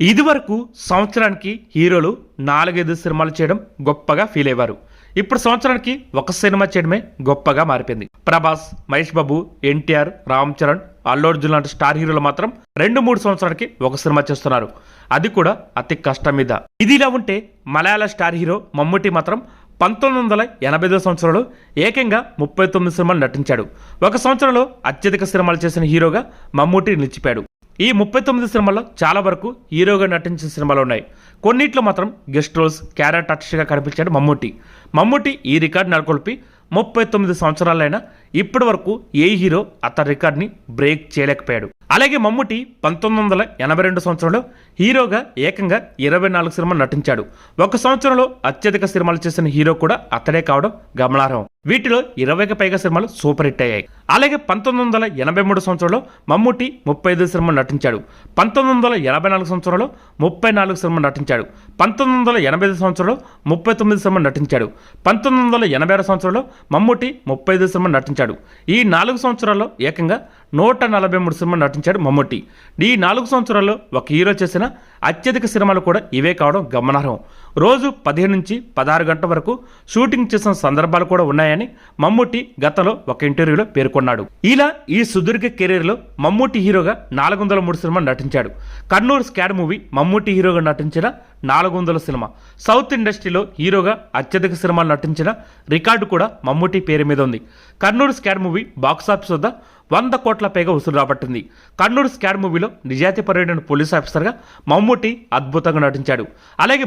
ఇదివరకు సంవత్సరానికి హీరోలు నాలుగైదు సినిమాలు చేయడం గొప్పగా ఫీల్ అయ్యేవారు. ఇప్పుడు సంవత్సరానికి ఒక సినిమా చేయడమే గొప్పగా మారిపోయింది. ప్రభాస్ మహేష్ బాబు ఎన్టీఆర్ రామ్ చరణ్ అల్లు అర్జున్ లాంటి స్టార్ హీరోలు మాత్రం రెండు మూడు సంవత్సరాలకి ఒక సినిమా చేస్తున్నారు. అది కూడా అతి కష్టం మీద. ఇది ఇలా ఉంటే మలయాళ స్టార్ హీరో మమ్ముటి మాత్రం పంతొమ్మిది వందల ఎనభై ఐదో సంవత్సరంలో ఏకంగా ముప్పై తొమ్మిది సినిమాలు నటించాడు. ఒక సంవత్సరంలో అత్యధిక సినిమాలు చేసిన హీరోగా మమ్ముటి నిలిచిపోయాడు. ఈ ముప్పై తొమ్మిది సినిమాల్లో చాలా వరకు హీరోగా నటించిన సినిమాలు ఉన్నాయి. కొన్నిట్లో మాత్రం గెస్ట్ రోల్స్ క్యారెట్ ఆర్టిస్ట్గా కనిపించాడు మమ్ముటి మమ్ముటి ఈ రికార్డు నెలకొల్పి ముప్పై తొమ్మిది సంవత్సరాలైనా ఇప్పటి వరకు ఏ హీరో అతని రికార్డ్ని బ్రేక్ చేయలేకపోయాడు. అలాగే మమ్ముటి పంతొమ్మిది వందల ఎనభై రెండు సంవత్సరంలో హీరోగా ఏకంగా ఇరవై నాలుగు సినిమాలు నటించాడు. ఒక సంవత్సరంలో అత్యధిక సినిమాలు చేసిన హీరో కూడా అతడే కావడం గమనార్హం. వీటిలో ఇరవైకి పైగా సినిమాలు సూపర్ హిట్ అయ్యాయి. అలాగే పంతొమ్మిది వందల ఎనభై మూడు సంవత్సరంలో మమ్ముటి ముప్పై ఐదు సినిమాలు నటించాడు. పంతొమ్మిది వందల ఎనభై నాలుగు సంవత్సరంలో ముప్పై నాలుగు సినిమాలు నటించాడు. పంతొమ్మిది వందల ఎనభై ఐదు సంవత్సరంలో ముప్పై తొమ్మిది సినిమాలు నటించాడు. పంతొమ్మిది వందల ఎనభై ఆరు సంవత్సరంలో మమ్ముటి ముప్పై ఐదు సినిమాలు నటించాడు. ఈ నాలుగు సంవత్సరాల్లో ఏకంగా నూట నలభై మూడు సినిమాలు నటించాడు మమ్ముటి ఈ నాలుగు సంవత్సరాల్లో ఒక హీరో చేసిన అత్యధిక సినిమాలు కూడా ఇవే కావడం గమనార్హం. రోజు పదిహేను నుంచి పదహారు గంటల వరకు షూటింగ్ చేసిన సందర్భాలు కూడా ఉన్నాయని మమ్ముటి గతంలో ఒక ఇంటర్వ్యూలో పేర్కొన్నాడు. ఇలా ఈ సుదీర్ఘ కెరీర్లో మమ్ముటి హీరోగా నాలుగు వందల మూడు సినిమా నటించాడు. కర్నూలు స్కాడ్ మూవీ మమ్ముటి హీరోగా నటించిన నాలుగు వందల సినిమా. సౌత్ ఇండస్ట్రీలో హీరోగా అత్యధిక సినిమాలు నటించిన రికార్డు కూడా మమ్ముటి పేరు మీద ఉంది. కర్నూలు స్కాడ్ మూవీ బాక్సాఫీస్ వద్ద వంద కోట్ల పైగా వసూలు రాబట్టింది. కర్నూలు స్కాడ్ మూవీలో నిజాయితీ పర్యటన పోలీస్ ఆఫీసర్గా మమ్ముటి అద్భుతంగా నటించాడు. అలాగే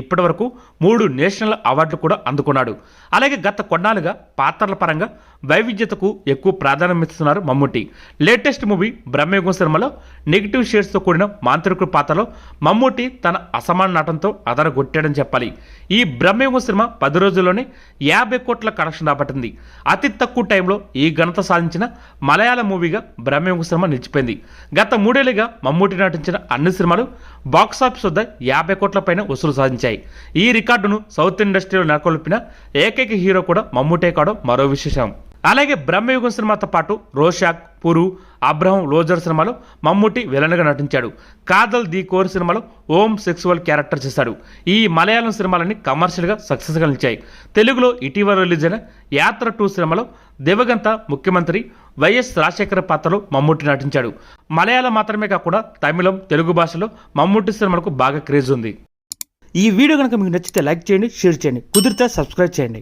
ఇప్పటివరకు మూడు నేషనల్ అవార్డులు కూడా అందుకున్నాడు. అలాగే గత కొన్నాళ్ళుగా పాత్రల పరంగా వైవిధ్యతకు ఎక్కువ ప్రాధాన్యం ఇస్తున్నారు మమ్ముటి లేటెస్ట్ మూవీ బ్రహ్మయుగం సినిమాలో నెగిటివ్ షేడ్స్తో కూడిన మాంత్రికుడు పాత్రలో మమ్ముటి తన అసమాన నటనతో అదరగొట్టాడని చెప్పాలి. ఈ బ్రహ్మయుగం సినిమా పది రోజుల్లోనే యాభై కోట్ల కలెక్షన్ రాబట్టింది. అతి తక్కువ టైంలో ఈ ఘనత సాధించిన మలయాళ మూవీగా బ్రహ్మయుగం సినిమా నిలిచిపోయింది. గత మూడేళ్ళుగా మమ్ముట్టి నటించిన అన్ని సినిమాలు బాక్సాఫీస్ వద్ద యాభై కోట్ల పైన వసూలు సాధించాయి. ఈ రికార్డును సౌత్ ఇండస్ట్రీలో నెలకొల్పిన ఏకైక హీరో కూడా మమ్ముటే కావడం మరో విశేషం. అలాగే బ్రహ్మయుగం సినిమాతో పాటు రోషాక్ పురు అబ్రహం లోజర్ సినిమాలో మమ్ముటి విలన్గా నటించాడు. కాదల్ ది కోర్ సినిమాలో ఓం సెక్సువల్ క్యారెక్టర్ చేశాడు. ఈ మలయాళం సినిమాలన్నీ కమర్షియల్గా సక్సెస్గా నిలిచాయి. తెలుగులో ఇటీవల రిలీజ్ అయిన యాత్ర టూ సినిమాలో దివగంత ముఖ్యమంత్రి వైఎస్ రాజశేఖర పాత్రలో మమ్ముటి నటించాడు. మలయాళం మాత్రమే కాకుండా తమిళం తెలుగు భాషలో మమ్ముటి సినిమాలకు బాగా క్రేజ్ ఉంది. ఈ వీడియో కనుక మీకు నచ్చితే లైక్ చేయండి షేర్ చేయండి. కుదిరితే సబ్స్క్రైబ్ చేయండి.